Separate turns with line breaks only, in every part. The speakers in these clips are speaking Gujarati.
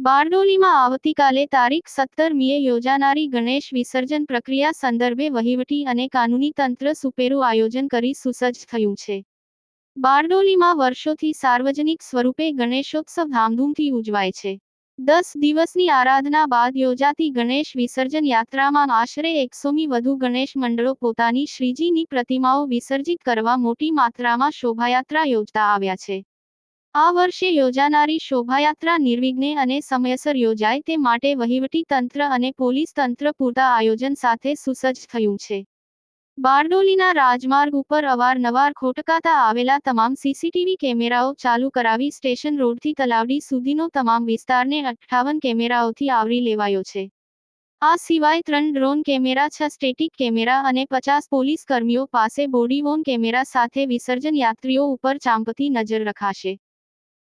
બારડોલીમાં આવતીકાલે તારીખ સત્તર મીએ યોજાનારી ગણેશ વિસર્જન પ્રક્રિયા સંદર્ભે વહીવટી અને કાનૂની તંત્ર સુપેરું આયોજન કરી સુસજ્જ થયું છે. બારડોલીમાં વર્ષોથી સાર્વજનિક સ્વરૂપે ગણેશોત્સવ ધામધૂમથી ઉજવાય છે. દસ દિવસની આરાધના બાદ યોજાતી ગણેશ વિસર્જન યાત્રામાં આશરે એકસોમી વધુ ગણેશ મંડળો પોતાની શ્રીજીની પ્રતિમાઓ વિસર્જિત કરવા મોટી માત્રામાં શોભાયાત્રા યોજતા આવ્યા છે. આ વર્ષે યોજાનારી શોભાયાત્રા નિર્વિઘ્ને અને સમયસર યોજાય તે માટે વહીવટી તંત્ર અને પોલીસ તંત્ર પૂરતા આયોજન સાથે સુસજ્જ થયું છે. બારડોલીના રાજમાર્ગ ઉપર અવારનવાર ખોટકાતા આવેલા તમામ સીસીટીવી કેમેરાઓ ચાલુ કરાવી સ્ટેશન રોડથી તલાવડી સુધીનો તમામ વિસ્તારને અઠ્ઠાવન કેમેરાઓથી આવરી લેવાયો છે. આ સિવાય ત્રણ ડ્રોન કેમેરા, છ સ્ટેટિક કેમેરા અને પચાસ પોલીસ કર્મીઓ પાસે બોડી વોન કેમેરા સાથે વિસર્જન યાત્રીઓ ઉપર ચાંપતી નજર રખાશે.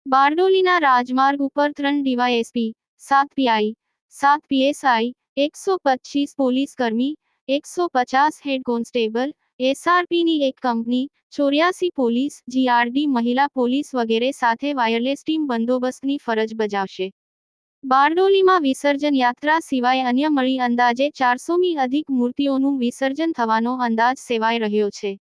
બારડોલીના રાજમાર્ગ ઉપર ત્રણ ડીવાયએસપી, સાત પીઆઈ, સાત પીએસઆઈ, એકસો પચીસ પોલીસ કર્મી, એકસો પચાસ હેડ કોન્સ્ટેબલ, એસઆરપીની એક કંપની, ચોર્યાસી પોલીસ, જીઆરડી મહિલા પોલીસ વગેરે સાથે વાયરલેસ ટીમ બંદોબસ્તની ફરજ બજાવશે. બારડોલીમાં વિસર્જન યાત્રા સિવાય અન્ય મળી અંદાજે ચારસોમી અધિક મૂર્તિઓનું વિસર્જન થવાનો અંદાજ સેવાઈ રહ્યો છે.